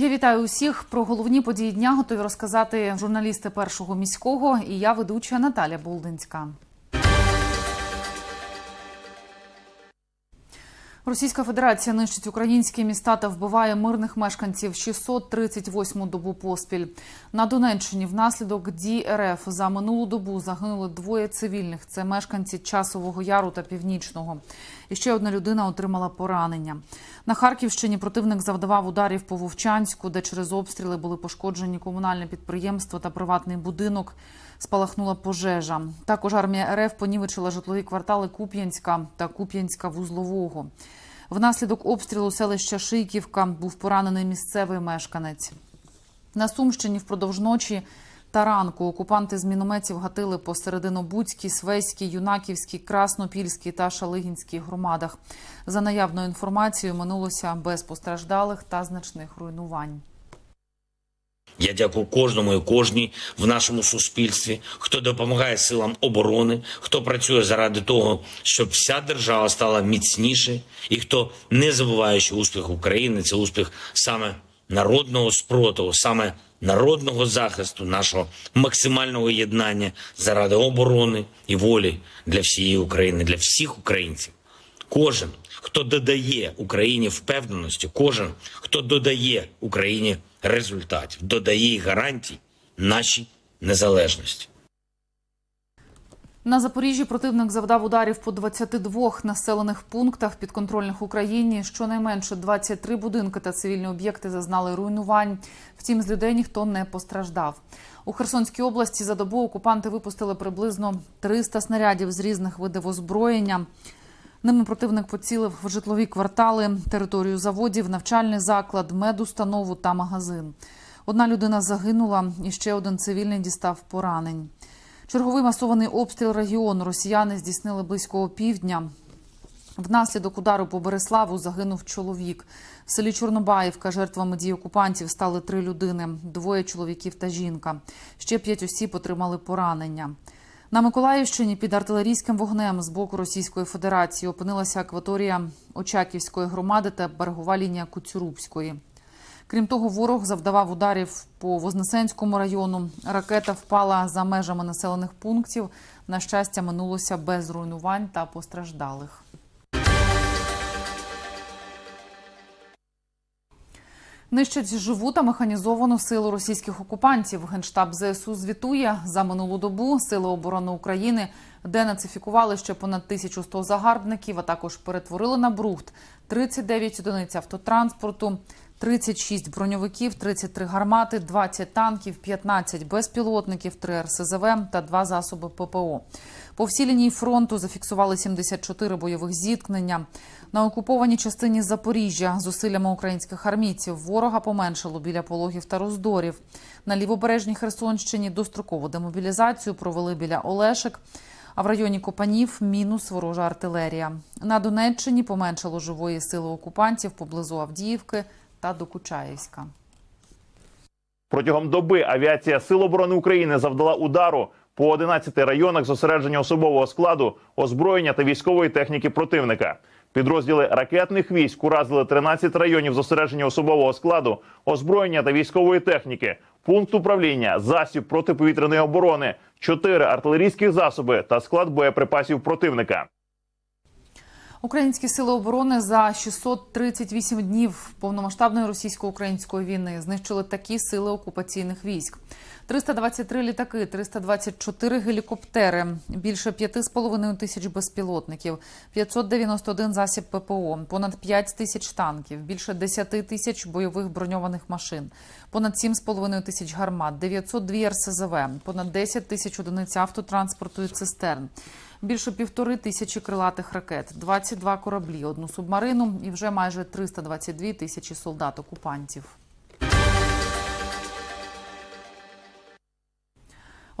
Я вітаю усіх. Про головні події дня готові розказати журналісти першого міського. І я ведуча Наталя Болдинська. Російська Федерація нищить українські міста та вбиває мирних мешканців 638 добу поспіль. На Донеччині внаслідок дій РФ за минулу добу загинули двоє цивільних. Це мешканці Часового Яру та Північного. І ще одна людина отримала поранення. На Харківщині противник завдавав ударів по Вовчанську, де через обстріли були пошкоджені комунальне підприємство та приватний будинок. Спалахнула пожежа. Також армія РФ понівечила житлові квартали Куп'янська та Куп'янська вузлового. Внаслідок обстрілу селища Шийківка був поранений місцевий мешканець. На Сумщині впродовж ночі та ранку окупанти з мінометів гатили по Серединобудській, Свейській, Юнаківській, Краснопільській та Шалигінській громадах. За наявною інформацією минулося без постраждалих та значних руйнувань. Я дякую кожному і кожній в нашому суспільстві, хто допомагає силам оборони, хто працює заради того, щоб вся держава стала міцніше, і хто не забуває, що успіх України це успіх саме народного спротиву, саме народного захисту, нашого максимального єднання заради оборони і волі для всієї України, для всіх українців. Кожен, хто додає Україні впевненості, кожен, хто додає Україні результатів, додає гарантій нашій незалежності. На Запоріжжі противник завдав ударів по 22 населених пунктах підконтрольних Україні. Щонайменше 23 будинки та цивільні об'єкти зазнали руйнувань. Втім, з людей ніхто не постраждав. У Херсонській області за добу окупанти випустили приблизно 300 снарядів з різних видів озброєння. Ними противник поцілив в житлові квартали, територію заводів, навчальний заклад, медустанову та магазин. Одна людина загинула, і ще один цивільний дістав поранень. Черговий масований обстріл регіону росіяни здійснили близько півдня. Внаслідок удару по Береславу загинув чоловік. В селі Чорнобаївка жертвами дій окупантів стали три людини: двоє чоловіків та жінка. Ще п'ять осіб отримали поранення. На Миколаївщині під артилерійським вогнем з боку Російської Федерації опинилася акваторія Очаківської громади та берегова лінія Куцюрубської. Крім того, ворог завдавав ударів по Вознесенському району. Ракета впала за межами населених пунктів. На щастя, минулося без руйнувань та постраждалих. Нищать живу та механізовану силу російських окупантів. Генштаб ЗСУ звітує. За минулу добу Сили оборони України денацифікували ще понад 1100 загарбників, а також перетворили на брухт. 39 одиниць автотранспорту, 36 броньовиків, 33 гармати, 20 танків, 15 безпілотників, 3 РСЗВ та 2 засоби ППО. По всій лінії фронту зафіксували 74 бойових зіткнення. На окупованій частині Запоріжжя зусиллями українських армійців ворога поменшало біля пологів та роздорів. На лівобережній Херсонщині дострокову демобілізацію провели біля Олешек. А в районі Копанів мінус ворожа артилерія. На Донеччині поменшало живої сили окупантів поблизу Авдіївки та Докучаївська. Протягом доби авіація Сил оборони України завдала удару по 11 районах зосередження особового складу, озброєння та військової техніки противника. Підрозділи ракетних військ уразили 13 районів зосередження особового складу, озброєння та військової техніки, пункт управління, засіб протиповітряної оборони, 4 артилерійських засоби та склад боєприпасів противника. Українські сили оборони за 638 днів повномасштабної російсько-української війни знищили такі сили окупаційних військ: 323 літаки, 324 гелікоптери, більше 5,5 тисяч безпілотників, 591 засіб ППО, понад 5 тисяч танків, більше 10 тисяч бойових броньованих машин, понад 7,5 тисяч гармат, 902 РСЗВ, понад 10 тисяч одиниць автотранспорту і цистерн. Більше півтори тисячі крилатих ракет, 22 кораблі, одну субмарину і вже майже 322 тисячі солдат окупантів.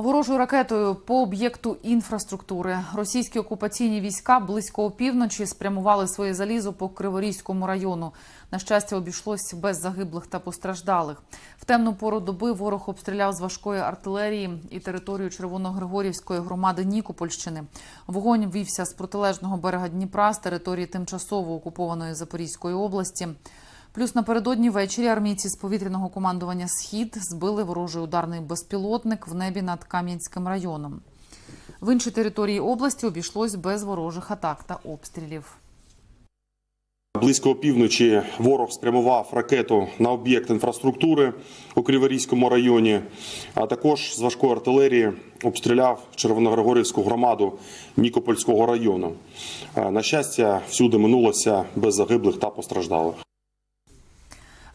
Ворожою ракетою по об'єкту інфраструктури російські окупаційні війська близько опівночі спрямували своє залізо по Криворізькому району. На щастя, обійшлось без загиблих та постраждалих. В темну пору доби ворог обстріляв з важкої артилерії і територію Червоногригорівської громади Нікопольщини. Вогонь вівся з протилежного берега Дніпра з території тимчасово окупованої Запорізької області. Плюс напередодні ввечері армійці з повітряного командування Схід збили ворожий ударний безпілотник в небі над Кам'янським районом. В іншій території області обійшлось без ворожих атак та обстрілів. Близько опівночі ворог спрямував ракету на об'єкт інфраструктури у Криворізькому районі, а також з важкої артилерії обстріляв Червоногригорівську громаду Нікопольського району. Е, На щастя, всюди минулося без загиблих та постраждалих.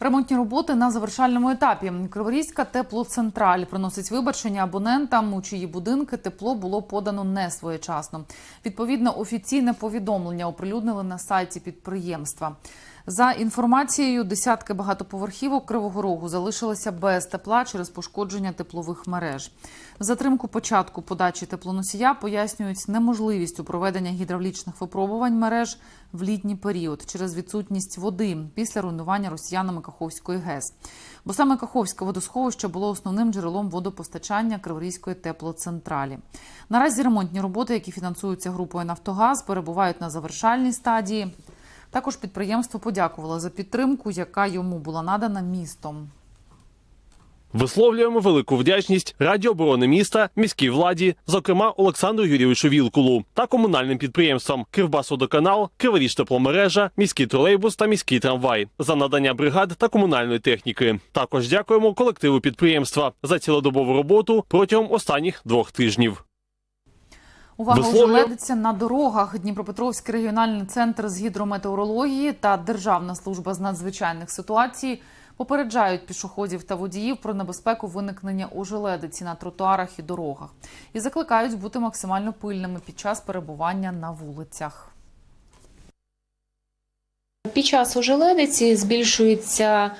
Ремонтні роботи на завершальному етапі. Криворізька теплоцентраль приносить вибачення абонентам, у чиї будинки тепло було подано не своєчасно. Відповідно, офіційне повідомлення оприлюднили на сайті підприємства. За інформацією, десятки багатоповерхівок Кривого Рогу залишилися без тепла через пошкодження теплових мереж. Затримку початку подачі теплоносія пояснюють неможливістю проведення гідравлічних випробувань мереж в літній період через відсутність води після руйнування росіянами Каховської ГЕС. Бо саме Каховське водосховище було основним джерелом водопостачання Криворізької теплоцентралі. Наразі ремонтні роботи, які фінансуються групою Нафтогаз, перебувають на завершальній стадії. Також підприємство подякувало за підтримку, яка йому була надана містом. Висловлюємо велику вдячність Раді оборони міста, міській владі, зокрема Олександру Юрійовичу Вілкулу та комунальним підприємствам Кривбасводоканал, Криворіж тепломережа, міський тролейбус та міський трамвай за надання бригад та комунальної техніки. Також дякуємо колективу підприємства за цілодобову роботу протягом останніх двох тижнів. Увага ожеледиться на дорогах. Дніпропетровський регіональний центр з гідрометеорології та Державна служба з надзвичайних ситуацій попереджають пішоходів та водіїв про небезпеку виникнення ожеледиці на тротуарах і дорогах і закликають бути максимально пильними під час перебування на вулицях. Під час ожеледиці збільшується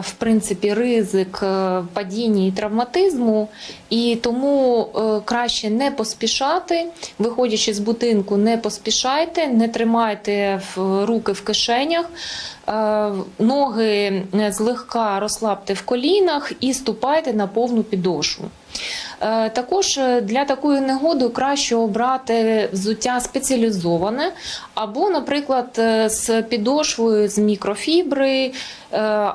в принципі ризик е, падіння і травматизму, і тому е, краще не поспішати. Виходячи з будинку, не поспішайте, не тримайте руки в кишенях. Е, Ноги е, злегка розслабте в колінах і ступайте на повну підошву. Е, Також для такої негоди краще обрати взуття спеціалізоване, або, наприклад, з підошвою з мікрофібри,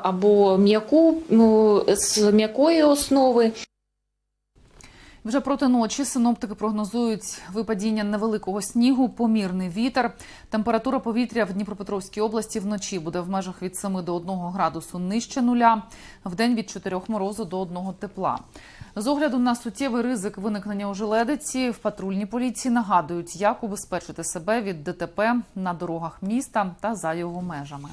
або м'яку ну, з м'якої основи. Вже проти ночі синоптики прогнозують випадіння невеликого снігу, помірний вітер. Температура повітря в Дніпропетровській області вночі буде в межах від 7 до 1 градусу нижче нуля, вдень від 4 морозу до 1 тепла. З огляду на суттєвий ризик виникнення ожеледиці, в патрульній поліції нагадують, як убезпечити себе від ДТП на дорогах міста та за його межами.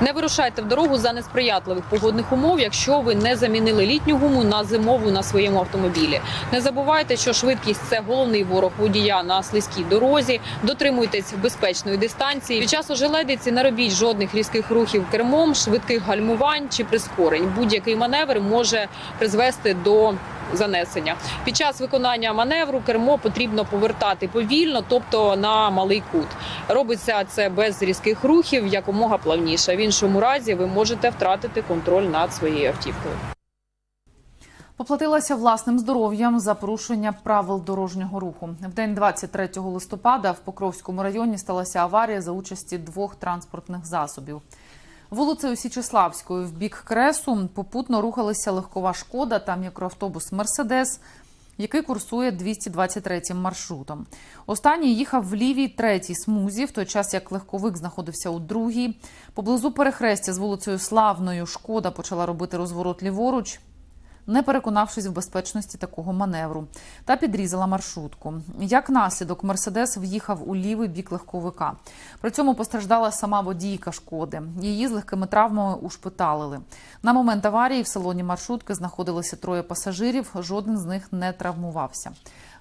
Не вирушайте в дорогу за несприятливих погодних умов, якщо ви не замінили літню гуму на зимову на своєму автомобілі. Не забувайте, що швидкість це головний ворог водія на слизькій дорозі. Дотримуйтесь безпечної дистанції. Під час ожеледиці не робіть жодних різких рухів кермом, швидких гальмувань чи прискорень. Будь-який маневр може призвести до занесення. Під час виконання маневру кермо потрібно повертати повільно, тобто на малий кут. Робиться це без різких рухів, якомога плавніше. В іншому разі ви можете втратити контроль над своєю автівкою. Поплатилася власним здоров'ям за порушення правил дорожнього руху. В день 23 листопада в Покровському районі сталася аварія за участі двох транспортних засобів. Вулицею Січеславською в бік Кресу попутно рухалися легкова шкода та мікроавтобус Мерседес, який курсує 223 маршрутом. Останній їхав в лівій третій смузі, в той час як легковик знаходився у другій. Поблизу перехрестя з вулицею Славною шкода почала робити розворот ліворуч не переконавшись в безпечності такого маневру, та підрізала маршрутку. Як наслідок, Мерседес в'їхав у лівий бік легковика. При цьому постраждала сама водійка шкоди. Її з легкими травмами ушпиталили. На момент аварії в салоні маршрутки знаходилися троє пасажирів. Жоден з них не травмувався.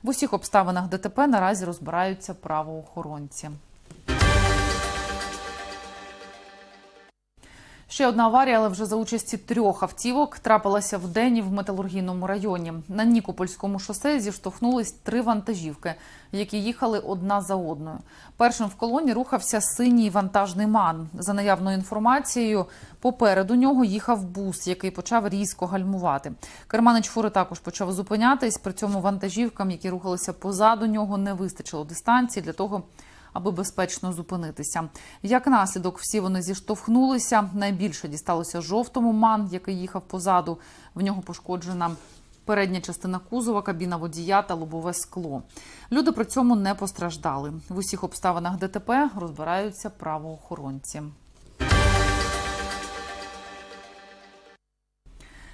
В усіх обставинах ДТП наразі розбираються правоохоронці. Ще одна аварія, але вже за участі трьох автівок, трапилася вдень в металургійному районі. На Нікопольському шосе зіштовхнулись три вантажівки, які їхали одна за одною. Першим в колоні рухався синій вантажний ман. За наявною інформацією, попереду нього їхав бус, який почав різко гальмувати. Керманич фури також почав зупинятись. При цьому вантажівкам, які рухалися позаду нього, не вистачило дистанції для того, аби безпечно зупинитися. Як наслідок, всі вони зіштовхнулися. Найбільше дісталося жовтому ман, який їхав позаду. В нього пошкоджена передня частина кузова, кабіна водія та лобове скло. Люди при цьому не постраждали. В усіх обставинах ДТП розбираються правоохоронці.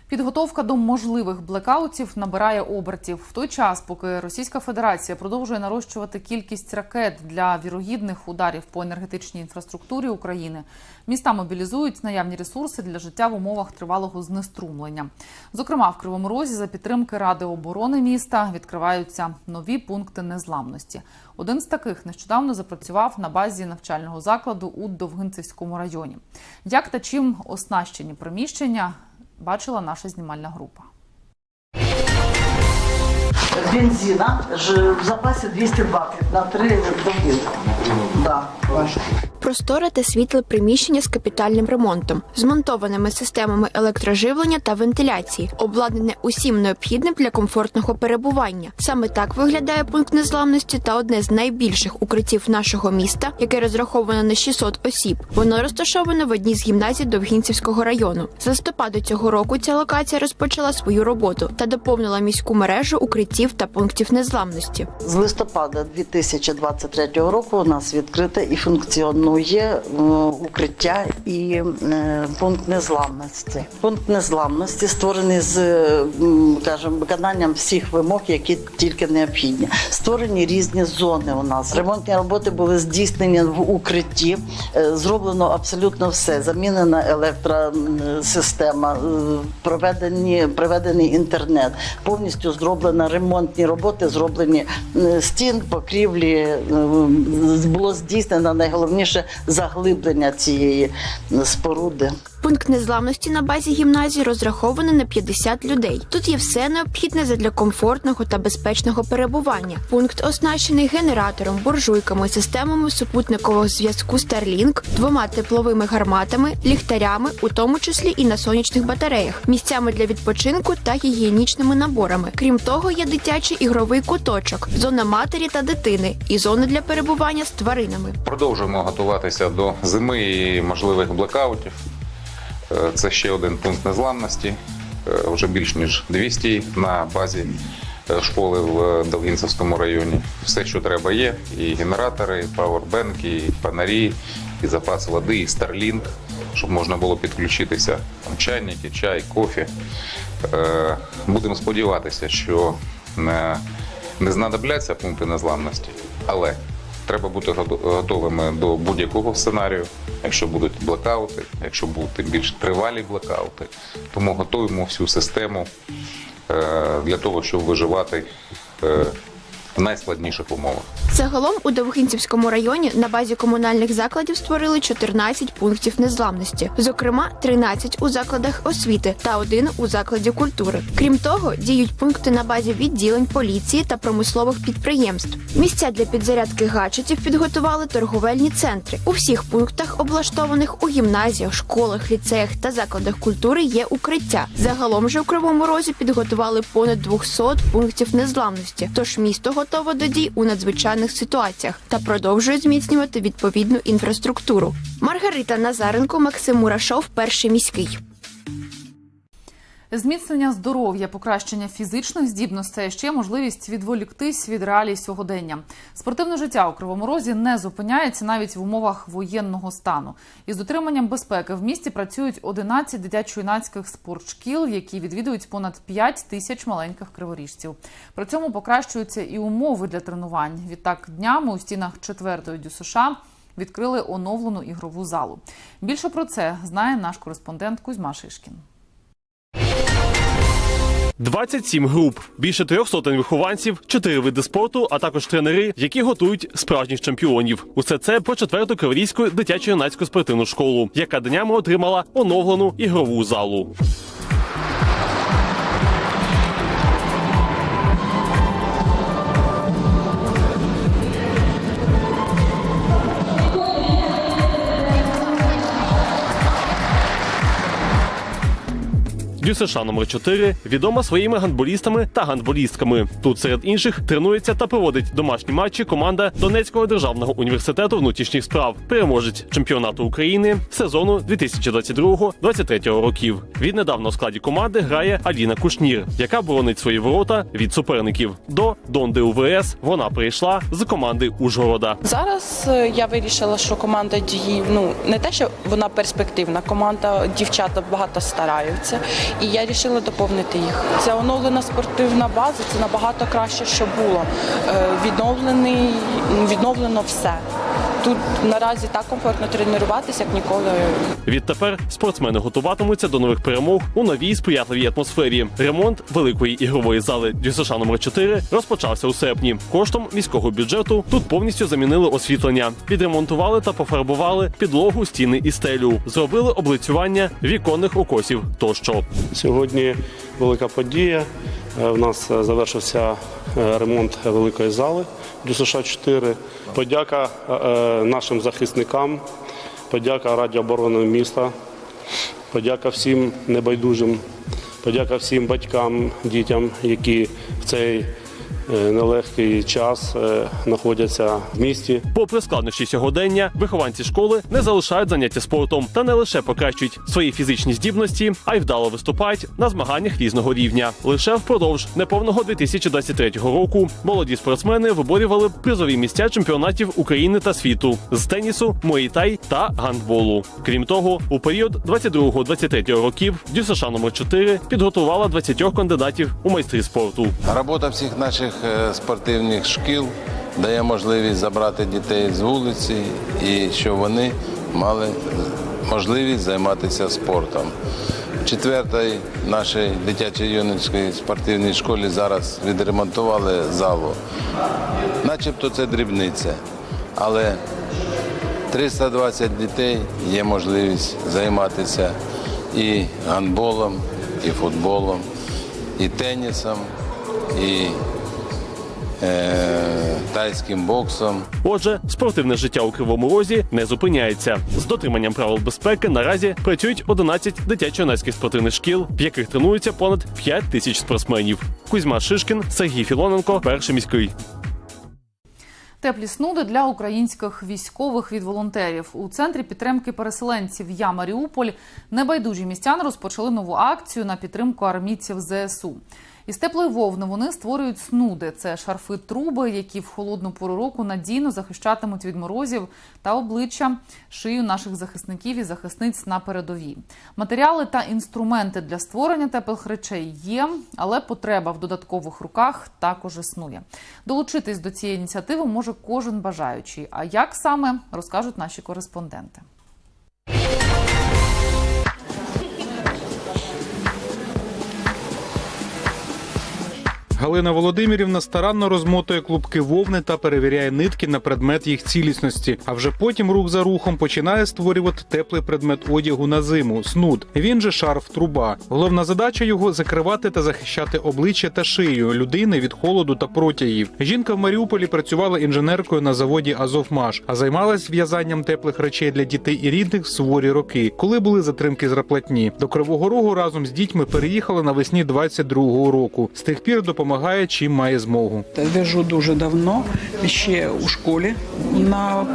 Підготовка до можливих блекаутів набирає обертів в той час, поки Російська Федерація продовжує нарощувати кількість ракет для вірогідних ударів по енергетичній інфраструктурі України. Міста мобілізують наявні ресурси для життя в умовах тривалого знеструмлення. Зокрема, в Кривому Розі за підтримки Ради оборони міста відкриваються нові пункти незламності. Один з таких нещодавно запрацював на базі навчального закладу у Довгинцевському районі. Як та чим оснащені приміщення бачила наша знімальна група. бензина в запасі 220 на 3 Просторе та світле приміщення з капітальним ремонтом, змонтованими системами електроживлення та вентиляції, обладнане усім необхідним для комфортного перебування. Саме так виглядає пункт незламності та одне з найбільших укриттів нашого міста, яке розраховано на 600 осіб. Воно розташоване в одній з гімназій Довгінцівського району. З листопаду цього року ця локація розпочала свою роботу та доповнила міську мережу укриттів та пунктів незламності. З листопада 2023 року у нас відкрите і функціонує е, укриття і е, пункт незламності. Пункт незламності створений з кажемо, виконанням всіх вимог, які тільки необхідні. Створені різні зони у нас. Ремонтні роботи були здійснені в укритті. Е, Зроблено абсолютно все. Замінена електросистема, проведені, проведений інтернет, повністю зроблено ремонтні роботи, зроблені стін, покрівлі. Було здійснено найголовніше заглиблення цієї споруди. Пункт незламності на базі гімназії розрахований на 50 людей. Тут є все необхідне задля комфортного та безпечного перебування. Пункт оснащений генератором, буржуйками, системами супутникового зв'язку Starlink, двома тепловими гарматами, ліхтарями, у тому числі і на сонячних батареях, місцями для відпочинку та гігієнічними наборами. Крім того, є дитячий ігровий куточок, зона матері та дитини і зона для перебування з тваринами. Продовжуємо готуватися до зими і можливих блекаутів. Е, Це ще один пункт незламності. Е, Вже більш ніж 200 на базі е, школи в Довгінцевському районі. Все, що треба, є: і генератори, і пауербенки, і фонарі, і запас води, і Starlink, щоб можна було підключитися. Там чайники, чай, кофе. Е, Будемо сподіватися, що не знадобляться пункти незламності, але треба бути гото- готовими до будь-якого сценарію, якщо будуть блекаути, якщо будуть більш тривалі блекаути. Тому готуємо всю систему е, для того, щоб виживати е, в найскладніших умовах. Загалом у Довгинцівському районі на базі комунальних закладів створили 14 пунктів незламності, зокрема 13 у закладах освіти та один у закладі культури. Крім того, діють пункти на базі відділень поліції та промислових підприємств. Місця для підзарядки гаджетів підготували торговельні центри. У всіх пунктах, облаштованих у гімназіях, школах, ліцеях та закладах культури, є укриття. Загалом же у Кривому Розі підготували понад 200 пунктів незламності. Тож місто готове до дій у надзвичайних ситуаціях та продовжує зміцнювати відповідну інфраструктуру. Маргарита Назаренко, Максим Мурашов, перший міський. Зміцнення здоров'я, покращення фізичних здібностей, ще можливість відволіктись від реалій сьогодення. Спортивне життя у Кривому Розі не зупиняється навіть в умовах воєнного стану. Із дотриманням безпеки в місті працюють 11 дитячо-юнацьких спортшкіл, які відвідують понад 5 тисяч маленьких криворіжців. При цьому покращуються і умови для тренувань. Відтак днями у стінах 4-ї ДЮСШ відкрили оновлену ігрову залу. Більше про це знає наш кореспондент Кузьма Шишкін. 27 груп, більше трьох сотень вихованців, чотири види спорту, а також тренери, які готують справжніх чемпіонів. Усе це про четверту криворізьку дитячо-юнацьку спортивну школу, яка днями отримала оновлену ігрову залу. ДЮСШ номер 4 відома своїми гандболістами та гандболістками. Тут серед інших тренується та проводить домашні матчі команда Донецького державного університету внутрішніх справ, переможець чемпіонату України сезону 2022-2023 років. Віднедавна у складі команди грає Аліна Кушнір, яка боронить свої ворота від суперників. До Донди УВС вона прийшла з команди Ужгорода. Зараз е, я вирішила, що команда дії ну не те, що вона перспективна команда, дівчата багато стараються, і я вирішила доповнити їх. Це оновлена спортивна база, це набагато краще, що було. Е, Відновлений, відновлено все. Тут наразі так комфортно тренуватися, як ніколи. Відтепер спортсмени готуватимуться до нових перемог у новій сприятливій атмосфері. Ремонт великої ігрової зали ДЮСШ номер 4 розпочався у серпні. Коштом міського бюджету тут повністю замінили освітлення, відремонтували та пофарбували підлогу, стіни і стелю, зробили облицювання віконних окосів тощо. Сьогодні велика подія. Е, В нас е, завершився е, ремонт великої зали ДЮСШ 4. Подяка е, е, нашим захисникам, подяка Раді оборони міста, подяка всім небайдужим, подяка всім батькам, дітям, які в цей нелегкий час е, знаходяться в місті. Попри складнощі сьогодення, вихованці школи не залишають заняття спортом та не лише покращують свої фізичні здібності, а й вдало виступають на змаганнях різного рівня. Лише впродовж неповного 2023 року молоді спортсмени виборювали призові місця чемпіонатів України та світу з тенісу, муейтай та гандболу. Крім того, у період 22-23 років ДЮСШ номер 4 підготувала 20 кандидатів у майстри спорту. Робота всіх наших е, спортивних шкіл дає можливість забрати дітей з вулиці і щоб вони мали можливість займатися спортом. В четвертій нашій дитячій юнацькій спортивній школі зараз відремонтували залу. Начебто це дрібниця, але 320 дітей є можливість займатися і гандболом, і футболом, і тенісом, і е, тайським боксом. Отже, спортивне життя у Кривому Розі не зупиняється. З дотриманням правил безпеки наразі працюють 11 дитячо-юнацьких спортивних шкіл, в яких тренуються понад 5 тисяч спортсменів. Кузьма Шишкін, Сергій Філоненко, перший міський. Теплі снуди для українських військових від волонтерів у центрі підтримки переселенців Я Маріуполь небайдужі містяни розпочали нову акцію на підтримку армійців ЗСУ. Із теплої вовни вони створюють снуди. Це шарфи труби, які в холодну пору року надійно захищатимуть від морозів та обличчя шию наших захисників і захисниць на передовій. Матеріали та інструменти для створення теплих речей є, але потреба в додаткових руках також існує. Долучитись до цієї ініціативи може кожен бажаючий. А як саме розкажуть наші кореспонденти. Галина Володимирівна старанно розмотує клубки вовни та перевіряє нитки на предмет їх цілісності. А вже потім рух за рухом починає створювати теплий предмет одягу на зиму снуд. Він же шарф труба. Головна задача його закривати та захищати обличчя та шию людини від холоду та протягів. Жінка в Маріуполі працювала інженеркою на заводі Азовмаш, а займалась в'язанням теплих речей для дітей і рідних в суворі роки, коли були затримки зарплатні. До Кривого Рогу разом з дітьми переїхала навесні 22-го року. З тих пір допомагає чим має змогу. В'яжу дуже давно, ще у школі на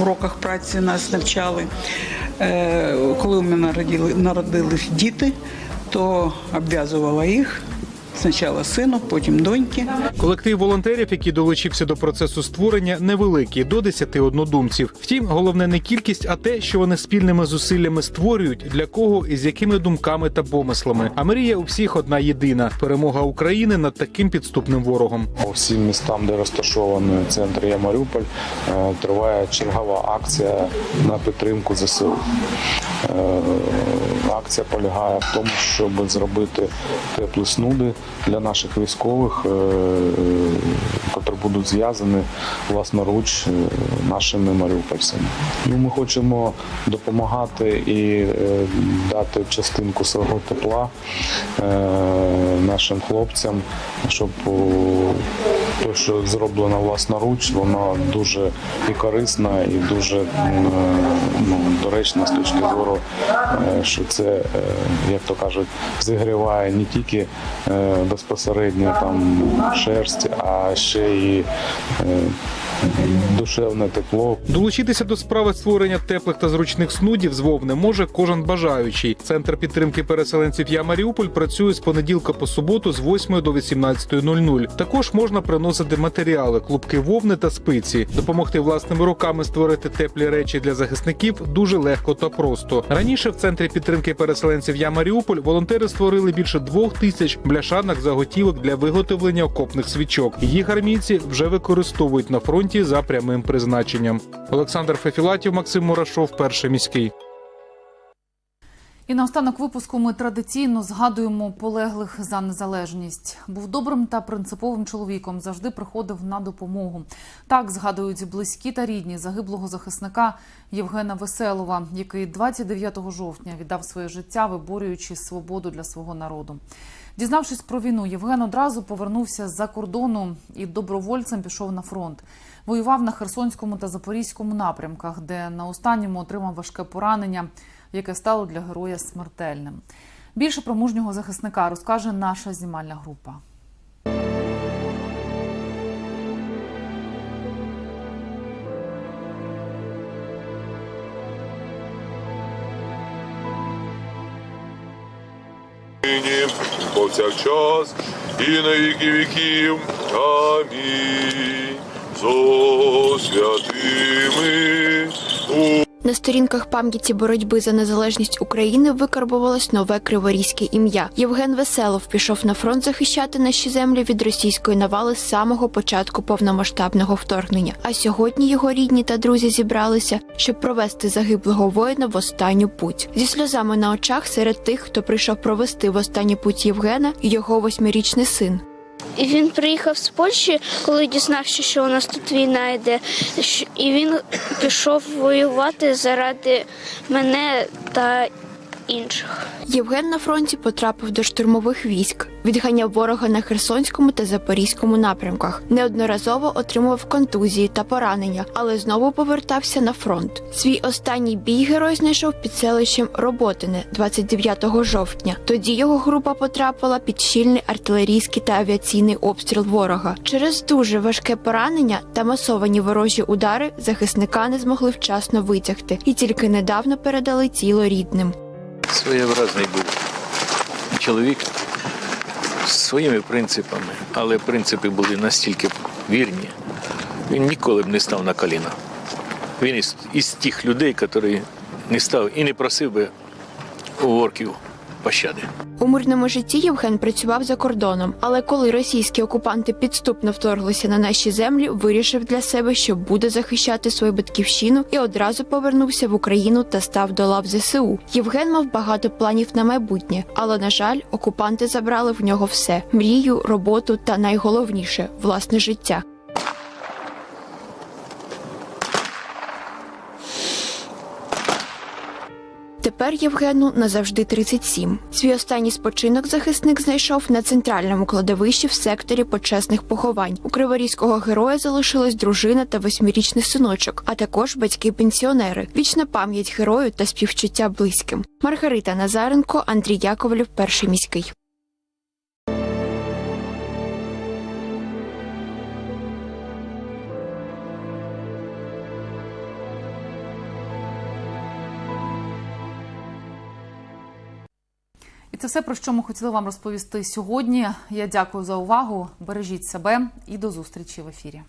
уроках праці нас навчали. Е, Коли у мене народили, народились діти, то обв'язувала їх. Спочатку сину, потім доньки. Колектив волонтерів, який долучився до процесу створення, невеликий до 10 однодумців. Втім, головне не кількість, а те, що вони спільними зусиллями створюють для кого і з якими думками та помислами. А мрія у всіх одна єдина перемога України над таким підступним ворогом. По всім містам, де розташований центр «Я Маріуполь, е, триває чергова акція на підтримку ЗСУ. Е, Акція полягає в тому, щоб зробити теплі снуди для наших військових, е, котрі будуть зв'язані власноруч е, нашими маріупольцями. Ну, ми хочемо допомагати і е, дати частинку свого тепла е, нашим хлопцям, щоб те, що зроблено власноруч, воно дуже і корисна, і дуже доречна з точки зору, е, що це, е, як то кажуть, зігріває не тільки е, безпосередньо там шерсть, а ще е, душевне тепло. Долучитися до справи створення теплих та зручних снудів з вовни може кожен бажаючий. Центр підтримки переселенців Я Маріуполь працює з понеділка по суботу з 8 до 18.00. Також можна приносити матеріали, клубки вовни та спиці. Допомогти власними руками створити теплі речі для захисників дуже легко та просто. Раніше в центрі підтримки переселенців Я Маріуполь волонтери створили більше двох тисяч бляшанок заготівок для виготовлення окопних свічок. Їх армійці вже використовують на фронті за прямим призначенням. Олександр Фефілатів, Максим Мурашов, перший міський. І наостанок випуску ми традиційно згадуємо полеглих за незалежність. Був добрим та принциповим чоловіком, завжди приходив на допомогу. Так згадують близькі та рідні загиблого захисника Євгена Веселова, який 29 жовтня віддав своє життя, виборюючи свободу для свого народу. Дізнавшись про війну, Євген одразу повернувся з-за кордону і добровольцем пішов на фронт. Воював на Херсонському та Запорізькому напрямках, де на останньому отримав важке поранення, яке стало для героя смертельним. Більше про мужнього захисника розкаже наша знімальна група. нині, повсякчас і на віки віків. Амінь. Зо святими На сторінках пам'яті боротьби за незалежність України викарбувалось нове криворізьке ім'я. Євген Веселов пішов на фронт захищати наші землі від російської навали з самого початку повномасштабного вторгнення. А сьогодні його рідні та друзі зібралися, щоб провести загиблого воїна в останню путь. Зі сльозами на очах серед тих, хто прийшов провести в останню путь Євгена, його восьмирічний син. І він приїхав з Польщі, коли дізнався, що у нас тут війна йде. І він пішов воювати заради мене та інших. Євген на фронті потрапив до штурмових військ, відганяв ворога на Херсонському та Запорізькому напрямках. Неодноразово отримував контузії та поранення, але знову повертався на фронт. Свій останній бій герой знайшов під селищем Роботине 29 жовтня. Тоді його група потрапила під щільний артилерійський та авіаційний обстріл ворога. Через дуже важке поранення та масовані ворожі удари захисника не змогли вчасно витягти і тільки недавно передали тіло рідним. Своєобразний був чоловік з своїми принципами, але принципи були настільки вірні, він ніколи б не став на коліна. Він із, із тих людей, які не став і не просив би у ворків пощади. У мирному житті Євген працював за кордоном, але коли російські окупанти підступно вторглися на наші землі, вирішив для себе, що буде захищати свою батьківщину і одразу повернувся в Україну та став до лав ЗСУ. Євген мав багато планів на майбутнє, але на жаль, окупанти забрали в нього все: мрію, роботу та найголовніше власне життя. Тепер Євгену назавжди 37. Свій останній спочинок захисник знайшов на центральному кладовищі в секторі почесних поховань. У криворізького героя залишилась дружина та восьмирічний синочок, а також батьки-пенсіонери. Вічна пам'ять герою та співчуття близьким. Маргарита Назаренко, Андрій Яковлів, перший міський. Це все про що ми хотіли вам розповісти сьогодні. Я дякую за увагу. Бережіть себе і до зустрічі в ефірі.